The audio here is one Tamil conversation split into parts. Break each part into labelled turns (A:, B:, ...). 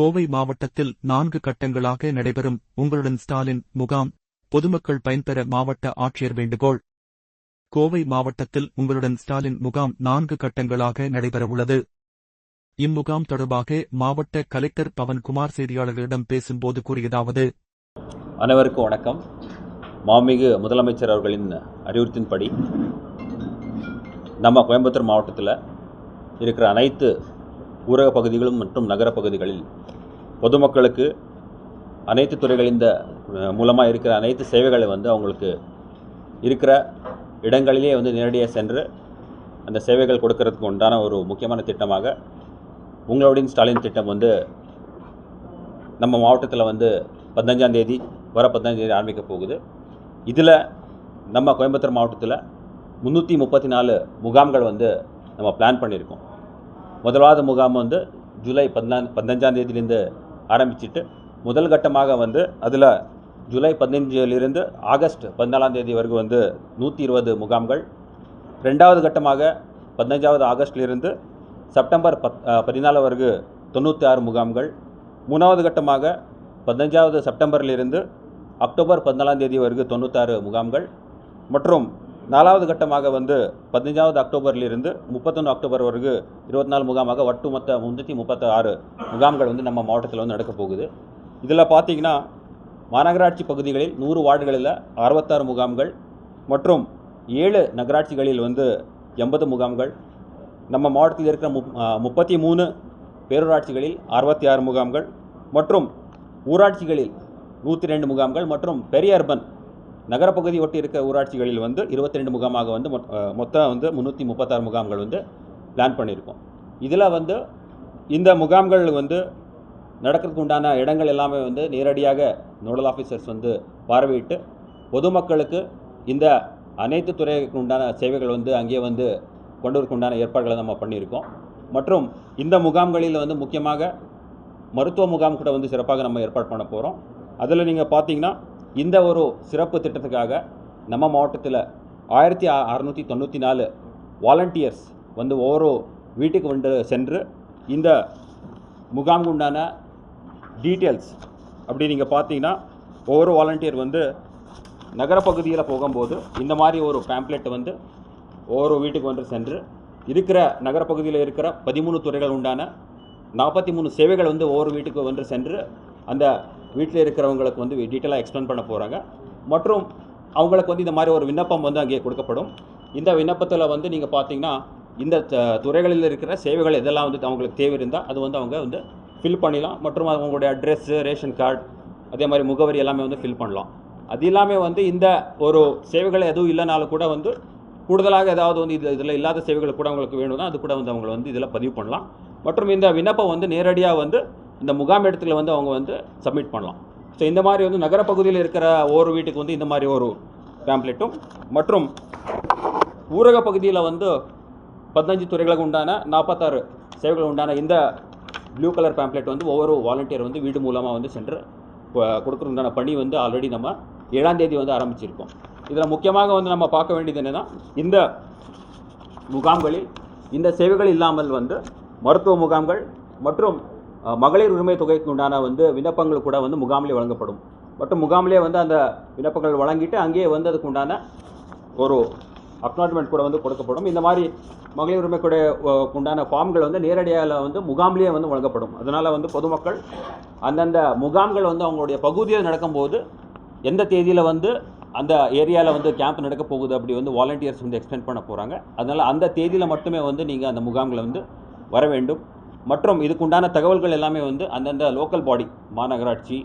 A: கோவை மாவட்டத்தில் நான்கு கட்டங்களாக நடைபெறும் உங்களுடன் ஸ்டாலின் முகாம் பொதுமக்கள் பயன்பெற மாவட்ட ஆட்சியர் வேண்டுகோள். கோவை மாவட்டத்தில் உங்களுடன் ஸ்டாலின் முகாம் நான்கு கட்டங்களாக நடைபெறவுள்ளது. இம்முகாம் தொடர்பாக மாவட்ட கலெக்டர் பவன்குமார் செய்தியாளர்களிடம் பேசும்போது கூறியதாவது
B: அனைவருக்கும் வணக்கம். மாமிகு முதலமைச்சர் அவர்களின் அறிவுறுத்தின்படி நம்ம கோயம்புத்தூர் மாவட்டத்தில் இருக்கிற அனைத்து ஊரக பகுதிகளும் மற்றும் நகர பகுதிகளில் பொதுமக்களுக்கு அனைத்து துறைகளின் இந்த மூலமாக இருக்கிற அனைத்து சேவைகளை வந்து அவங்களுக்கு இருக்கிற இடங்களிலே வந்து நேரடியாக சென்று அந்த சேவைகள் கொடுக்கறதுக்கு உண்டான ஒரு முக்கியமான திட்டமாக உங்களுடைய ஸ்டாலின் திட்டம் வந்து நம்ம மாவட்டத்தில் வந்து பதினஞ்சாம் தேதி வர பதினஞ்சாந்தேதி ஆரம்பிக்கப் ஆரம்பிக்க போகுது. இதில் நம்ம கோயம்புத்தூர் மாவட்டத்தில் முந்நூற்றி முப்பத்தி நாலு முகாம்கள் வந்து நம்ம பிளான் பண்ணியிருக்கோம். முதலாவது முகாம் வந்து ஜூலை பதினா பதினஞ்சாந்தேதியிலேருந்து ஆரம்பிச்சிட்டு முதல் கட்டமாக வந்து அதில் ஜூலை பதினஞ்சிலிருந்து ஆகஸ்ட் பதினாலாம் தேதி வரைக்கும் வந்து நூற்றி இருபது முகாம்கள். ரெண்டாவது கட்டமாக பதினஞ்சாவது ஆகஸ்ட்லேருந்து செப்டம்பர் பத் பதினாலு வரைக்கும் தொண்ணூற்றி ஆறு முகாம்கள். மூணாவது கட்டமாக பதினஞ்சாவது செப்டம்பரிலிருந்து அக்டோபர் பதினாலாம் தேதி வரைக்கும் தொண்ணூற்றாறு முகாம்கள். மற்றும் நாலாவது கட்டமாக வந்து பதினஞ்சாவது அக்டோபரிலிருந்து முப்பத்தொன்று அக்டோபர் வரைக்கும் இருபத்தி நாலு முகாமாக ஒட்டுமொத்த முந்நூற்றி முப்பத்தி ஆறு முகாம்கள் வந்து நம்ம மாவட்டத்தில் வந்து நடக்க போகுது. இதில் பார்த்தீங்கன்னா மாநகராட்சி பகுதிகளில் நூறு வார்டுகளில் அறுபத்தாறு முகாம்கள் மற்றும் ஏழு நகராட்சிகளில் வந்து எண்பது முகாம்கள். நம்ம மாவட்டத்தில் இருக்கிற முப் முப்பத்தி மூணு பேரூராட்சிகளில் அறுபத்தி ஆறு முகாம்கள் மற்றும் ஊராட்சிகளில் நூற்றி ரெண்டு முகாம்கள் மற்றும் பெரிய அர்பன் நகரப்பகுதி ஒட்டி இருக்க ஊராட்சிகளில் வந்து இருபத்தி ரெண்டு முகாமாக வந்து மொத்தம் வந்து முந்நூற்றி முப்பத்தாறு முகாம்கள் வந்து பிளான் பண்ணியிருக்கோம். இதில் வந்து இந்த முகாம்கள் வந்து நடக்கிறதுக்கு உண்டான இடங்கள் எல்லாமே வந்து நேரடியாக நோடல் ஆஃபீஸர்ஸ் வந்து பார்வையிட்டு பொதுமக்களுக்கு இந்த அனைத்து துறைகளுக்கு உண்டான சேவைகள் வந்து அங்கேயே வந்து கொண்டு வரக்கு உண்டான ஏற்பாடுகளை நம்ம பண்ணியிருக்கோம். மற்றும் இந்த முகாம்களில் வந்து முக்கியமாக மருத்துவ முகாம் கூட வந்து சிறப்பாக நம்ம ஏற்பாடு பண்ண போகிறோம் அதில் நீங்கள் பார்த்தீங்கன்னா இந்த ஒரு சிறப்பு திட்டத்துக்காக நம்ம மாவட்டத்தில் ஆயிரத்தி அறநூற்றி தொண்ணூற்றி நாலு வாலண்டியர்ஸ் வந்து ஒவ்வொரு வீட்டுக்கு வந்து சென்று இந்த முகாமுக்கு உண்டான டீட்டெயில்ஸ் அப்படி நீங்கள் பார்த்தீங்கன்னா ஒவ்வொரு வாலண்டியர் வந்து நகரப்பகுதியில் போகும்போது இந்த மாதிரி ஒரு பேம்ப்ளெட் வந்து ஒவ்வொரு வீட்டுக்கு வந்து சென்று இருக்கிற நகரப்பகுதியில் இருக்கிற பதிமூணு துறைகள் உண்டான நாற்பத்தி மூணு சேவைகள் வந்து ஒவ்வொரு வீட்டுக்கு வந்து சென்று அந்த வீட்டில் இருக்கிறவங்களுக்கு வந்து டீட்டெயிலாக எக்ஸ்பிளைன் பண்ண போகிறாங்க மற்றும் அவங்களுக்கு வந்து இந்த மாதிரி ஒரு விண்ணப்பம் வந்து அங்கே கொடுக்கப்படும். இந்த விண்ணப்பத்தில் வந்து நீங்கள் பார்த்தீங்கன்னா இந்த த- துறைகளில் இருக்கிற சேவைகள் எதெல்லாம் வந்து அவங்களுக்கு தேவை இருந்தால் அது வந்து அவங்க வந்து ஃபில் பண்ணிடலாம். மற்றும் அவங்களுடைய அட்ரெஸ்ஸு ரேஷன் கார்டு அதே மாதிரி முகவரி எல்லாமே வந்து ஃபில் பண்ணலாம். அது இல்லாமல் வந்து இந்த ஒரு சேவைகள் எதுவும் இல்லைனாலும் கூட வந்து கூடுதலாக ஏதாவது வந்து இது இதில் இல்லாத சேவைகள் கூட அவங்களுக்கு வேணும்னா அது கூட வந்து அவங்களை வந்து இதில் பதிவு பண்ணலாம். மற்றும் இந்த விண்ணப்பம் வந்து நேரடியாக வந்து இந்த முகாம் இடத்துல வந்து அவங்க வந்து சப்மிட் பண்ணலாம். ஸோ இந்த மாதிரி வந்து நகரப்பகுதியில் இருக்கிற ஒவ்வொரு வீட்டுக்கு வந்து இந்த மாதிரி ஒரு பேம்ப்ளெட்டும் மற்றும் ஊரக பகுதியில் வந்து பதினஞ்சு துறைகளுக்கு உண்டான நாற்பத்தாறு சேவைகள் உண்டான இந்த ப்ளூ கலர் பேம்ப்ளெட் வந்து ஒவ்வொரு வாலண்டியர் வந்து வீடு மூலமாக வந்து சென்று கொடுக்குறதுக்கான உண்டான பணி வந்து ஆல்ரெடி நம்ம ஏழாம் தேதி வந்து ஆரம்பிச்சிருக்கோம். இதில் முக்கியமாக வந்து நம்ம பார்க்க வேண்டியது என்னென்னா இந்த முகாம்களில் இந்த சேவைகள் இல்லாமல் வந்து மருத்துவ முகாம்கள் மற்றும் மகளிர் உரிமை தொகைக்கு உண்டான வந்து விண்ணப்பங்கள் கூட வந்து முகாமிலே வழங்கப்படும். மற்றும் முகாமிலே வந்து அந்த விண்ணப்பங்கள் வழங்கிட்டு அங்கேயே வந்து அதுக்கு உண்டான ஒரு அக்னாலஜ்மெண்ட் கூட வந்து கொடுக்கப்படும். இந்த மாதிரி மகளிர் உரிமை கூட உண்டான ஃபார்ம்கள் வந்து நேரடியாக வந்து முகாம்லேயே வந்து வழங்கப்படும். அதனால் வந்து பொதுமக்கள் அந்தந்த முகாம்கள் வந்து அவங்களுடைய பகுதியில் நடக்கும்போது எந்த தேதியில் வந்து அந்த ஏரியாவில் வந்து கேம்ப் நடக்க போகுது அப்படி வந்து வாலண்டியர்ஸ் வந்து எக்ஸ்பிளைன் பண்ண போகிறாங்க அதனால் அந்த தேதியில் மட்டுமே வந்து நீங்கள் அந்த முகாம்களை வந்து வர வேண்டும். மற்றும் இதுக்குண்டான தகவல்கள் எல்லாமே வந்து அந்தந்த லோக்கல் பாடி மாநகராட்சி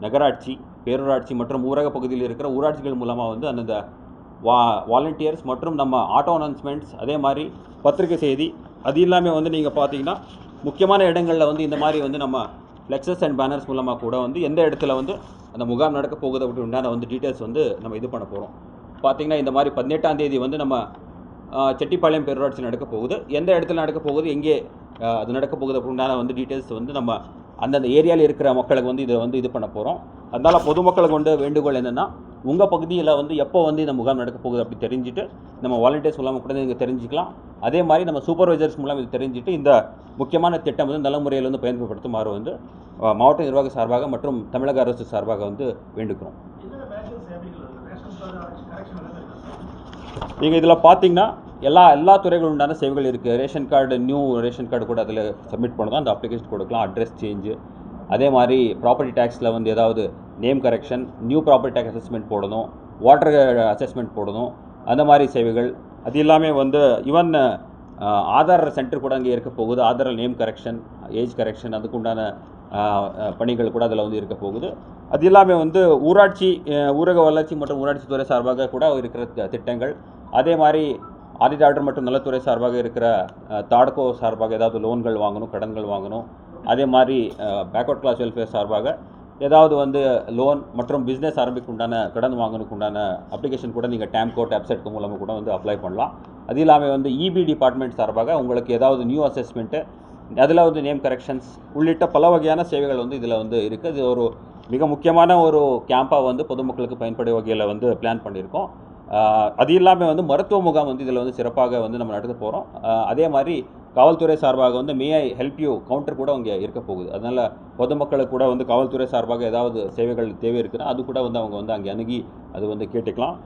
B: நகராட்சி பேரூராட்சி மற்றும் ஊரக பகுதியில் இருக்கிற ஊராட்சிகள் மூலமாக வந்து அந்தந்த வா வாலண்டியர்ஸ் மற்றும் நம்ம ஆட்டோ அனௌன்ஸ்மெண்ட்ஸ் அதே மாதிரி பத்திரிகை செய்தி அது இல்லாமல் வந்து நீங்கள் பார்த்தீங்கன்னா முக்கியமான இடங்களில் வந்து இந்த மாதிரி வந்து நம்ம ஃப்ளெக்ஸஸ் அண்ட் பேனர்ஸ் மூலமாக கூட வந்து எந்த இடத்துல வந்து அந்த முகாம் நடக்க போகுது அப்படி உண்டான வந்து டீட்டெயில்ஸ் வந்து நம்ம இது பண்ண போகிறோம் பார்த்தீங்கன்னா இந்த மாதிரி பதினெட்டாம் தேதி வந்து நம்ம செட்டிப்பாளையம் பேரூராட்சி நடக்க போகுது. எந்த இடத்துல நடக்க போகுது எங்கே அது நடக்க போகுது அப்படி உண்டான வந்து டீட்டெயில்ஸ் வந்து நம்ம அந்தந்த ஏரியாவில் இருக்கிற மக்களுக்கு வந்து இதை வந்து இது பண்ண போகிறோம் அதனால் பொதுமக்களுக்கு வந்து வேண்டுகோள் என்னென்னா உங்கள் பகுதியில் வந்து எப்போ வந்து இந்த முகாம் நடக்க போகுது அப்படி தெரிஞ்சுட்டு நம்ம வாலண்டியர்ஸ் மூலமாக கூட நீங்கள் தெரிஞ்சுக்கலாம். அதே மாதிரி நம்ம சூப்பர்வைசர்ஸ் மூலம் இது தெரிஞ்சுட்டு இந்த முக்கியமான திட்டம் வந்து நல்ல முறையில் வந்து பயன்படுத்துமாறு வந்து மாவட்ட நிர்வாக சார்பாக மற்றும் தமிழக அரசு சார்பாக வந்து
C: இருக்கா?
B: நீங்கள் இதில் பார்த்தீங்கன்னா எல்லா எல்லா துறைகள் உண்டான சேவைகள் இருக்குது ration card new ration card கூட அதில் சப்மிட் பண்ணதான் அந்த அப்ளிகேஷன் கொடுக்கலாம். அட்ரஸ் சேஞ்சு அதே மாதிரி ப்ராப்பர்ட்டி டேக்ஸில் வந்து ஏதாவது name correction new property tax assessment போடணும். வாட்டர் அசஸ்மெண்ட் uh, போடணும். அந்த மாதிரி சேவைகள். அது எல்லாமே வந்து ஈவன் uh, ஆதார் சென்டர் கூட அங்கே இருக்க போகுது. Aadhaar name correction age correction அதுக்கு உண்டான uh, பணிகள் கூட அதில் வந்து இருக்க போகுது. அது எல்லாமே வந்து ஊராட்சி ஊரக வளர்ச்சி மற்றும் ஊராட்சி துறை சார்பாக கூட இருக்கிற திட்டங்கள். அதே மாதிரி ஆடிட் மற்றும் நலத்துறை சார்பாக இருக்கிற தாடகோ சார்பாக ஏதாவது லோன்கள் வாங்கணும் கடன்கள் வாங்கணும் அதே மாதிரி பேக்வர்ட் கிளாஸ் வெல்ஃபேர் சார்பாக ஏதாவது வந்து லோன் மற்றும் பிஸ்னஸ் ஆரம்பிக்க உண்டான கடன் வாங்கணுக்கு உண்டான அப்ளிகேஷன் கூட நீங்கள் டேம் கோட் வெப்சைட் மூலமாக கூட வந்து அப்ளை பண்ணலாம். அது இல்லாமல் வந்து இபி டிபார்ட்மெண்ட் சார்பாக உங்களுக்கு ஏதாவது நியூ அசஸ்மெண்ட்டு அதில் வந்து நேம் கரெக்ஷன்ஸ் உள்ளிட்ட பல வகையான சேவைகள் வந்து இதில் வந்து இருக்குது இது ஒரு மிக முக்கியமான ஒரு கேம்பாக வந்து பொதுமக்களுக்கு பயன்படும் வகையில் வந்து பிளான் பண்ணியிருக்கோம். அது இல்லாமல் வந்து மருத்துவ முகாம் வந்து இதில் வந்து சிறப்பாக வந்து நம்ம நடத்த போகிறோம் அதே மாதிரி காவல்துறை சார்பாக வந்து may I help you counter கூட அங்கே இருக்க போகுது. அதனால் பொதுமக்களுக்கு கூட வந்து காவல்துறை சார்பாக ஏதாவது சேவைகள் தேவை இருக்குன்னா அது கூட வந்து அவங்க வந்து அங்கே அணுகி அது வந்து கேட்டுக்கலாம்.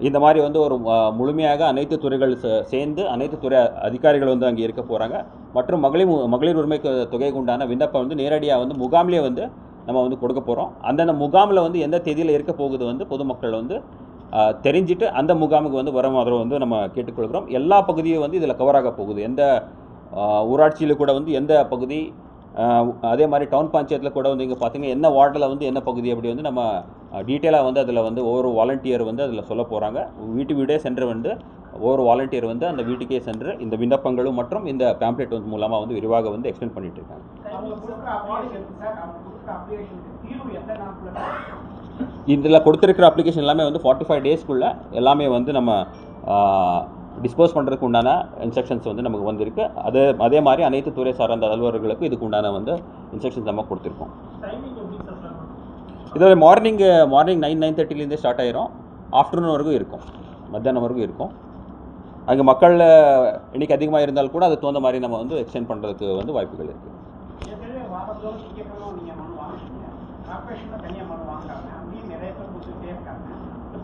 B: இந்த மாதிரி வந்து ஒரு முழுமையாக அனைத்து துறைகள் சே- சேர்ந்து அனைத்து துறை அதிகாரிகள் வந்து அங்கே இருக்க போகிறாங்க மற்றும் மகளிர் மு- மகளிர் உரிமை தொகைக்கு உண்டான விண்ணப்பம் வந்து நேரடியாக வந்து முகாம்லேயே வந்து நம்ம வந்து கொடுக்க போகிறோம் அந்தந்த முகாமில் வந்து எந்த தேதியில் இருக்க போகுது வந்து பொதுமக்கள் வந்து தெரிஞ்சுட்டு அந்த முகாமுக்கு வந்து வர மாதிரி வந்து நம்ம கேட்டுக்கொள்கிறோம். எல்லா பகுதியும் வந்து இதில் கவர் ஆக போகுது. எந்த ஊராட்சியில் கூட வந்து எந்த பகுதி அதே மாதிரி டவுன் பஞ்சாயத்தில் கூட வந்து இங்கே பார்த்தீங்கன்னா என்ன வார்டில் வந்து என்ன பகுதி அப்படி வந்து நம்ம டீட்டெயிலாக வந்து அதில் வந்து ஒவ்வொரு வாலண்டியர் வந்து அதில் சொல்ல போகிறாங்க வீட்டு வீடே சென்று வந்து ஒவ்வொரு வாலண்டியர் வந்து அந்த வீட்டுக்கே சென்று இந்த விண்ணப்பங்களும் மற்றும் இந்த பேம்ப்ளெட் வந்து மூலமாக வந்து விரிவாக வந்து எக்ஸ்பிளைன் பண்ணிட்டு இருக்காங்க. இதில் கொடுத்துருக்கிற அப்ளிகேஷன் எல்லாமே வந்து ஃபார்ட்டி ஃபைவ் டேஸ்க்குள்ளே எல்லாமே வந்து நம்ம டிஸ்போஸ் பண்ணுறதுக்கு உண்டான இன்ஸ்ட்ரக்ஷன்ஸ் வந்து நமக்கு வந்திருக்கு. அது அதே மாதிரி அனைத்து துறை சார்ந்த அலுவலர்களுக்கும் இதுக்கு உண்டான வந்து இன்ஸ்ட்ரக்ஷன்ஸ் நம்ம கொடுத்துருக்கோம். இதோட மார்னிங் மார்னிங் நைன் நைன் தேர்ட்டிலேருந்தே ஸ்டார்ட் ஆயிரும். ஆஃப்டர்நூன் வரைக்கும் இருக்கும். மத்தியானம் வரைக்கும் இருக்கும். அங்கே மக்கள் எண்ணிக்கை அதிகமாக இருந்தால் கூட அதுக்கு தகுந்த மாதிரி நம்ம வந்து எக்ஸ்டெண்ட் பண்ணுறதுக்கு வந்து வாய்ப்புகள் இருக்குது
C: கொடுத்துட்டே இருக்காங்க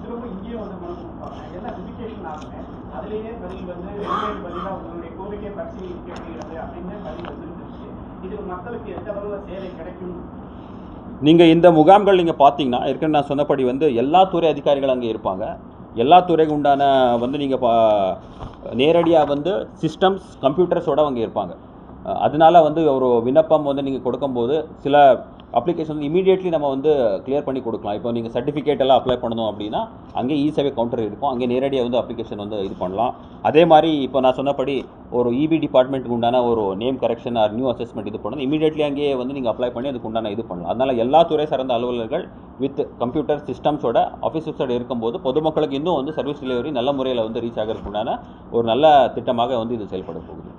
C: திரும்ப இங்கேயும் வந்து மனு கொடுப்பாங்க எல்லாம் ரிஜிஸ்ட்ரேஷன் ஆகுங்க அதுலேயே பதில் வந்து வெவ்வேறு பதிலாக உங்களுடைய கோரிக்கை பரிசீலிக்க பரிசீலிக்கப்படுகிறது அப்படின்னு பதில் வந்துருந்துச்சு இது மக்களுக்கு எந்த அளவு சேவை கிடைக்கும்?
B: நீங்கள் இந்த முகாம்கள் நீங்கள் பார்த்தீங்கன்னா ஏற்கனவே நான் சொன்னபடி வந்து எல்லா துறை அதிகாரிகள் அங்கே இருப்பாங்க. எல்லா துறைக்கு உண்டான வந்து நீங்கள் பா நேரடியாக வந்து சிஸ்டம்ஸ் கம்ப்யூட்டர்ஸோடு அவங்க இருப்பாங்க. அதனால் வந்து ஒரு விண்ணப்பம் வந்து நீங்கள் கொடுக்கும்போது சில அப்ளிகேஷன் வந்து இமீடியட்லி நம்ம வந்து கிளியர் பண்ணி கொடுக்கலாம். இப்போ நீங்கள் சர்டிஃபிகேட் எல்லாம் அப்ளை பண்ணணும் அப்படின்னா அங்கே இ சேவை கவுண்டர் இருக்கும். அங்கே நேரடியாக வந்து அப்ளிகேஷன் வந்து இது பண்ணலாம். அதே மாதிரி இப்போ நான் சொன்னபடி ஒரு இபி டிபார்ட்மெண்ட்டுக்கு உண்டான ஒரு name correction or new assessment இது பண்ணணும். இமீடியட்லி அங்கேயே வந்து நீங்கள் அப்ளை பண்ணி அதுக்கு உண்டான இது பண்ணலாம். அதனால் எல்லா துறை சார்ந்த அலுவலர்கள் வித் கம்ப்யூட்டர் சிஸ்டம்ஸோட ஆஃபீஸர்ஸோட இருக்கும்போது பொதுமக்களுக்கு இன்னும் வந்து சர்வீஸ் டெலிவரி நல்ல முறையில் வந்து ரீச் ஆகிறதுக்கு உண்டான ஒரு நல்ல திட்டமாக வந்து இது செயல்பட போகுது.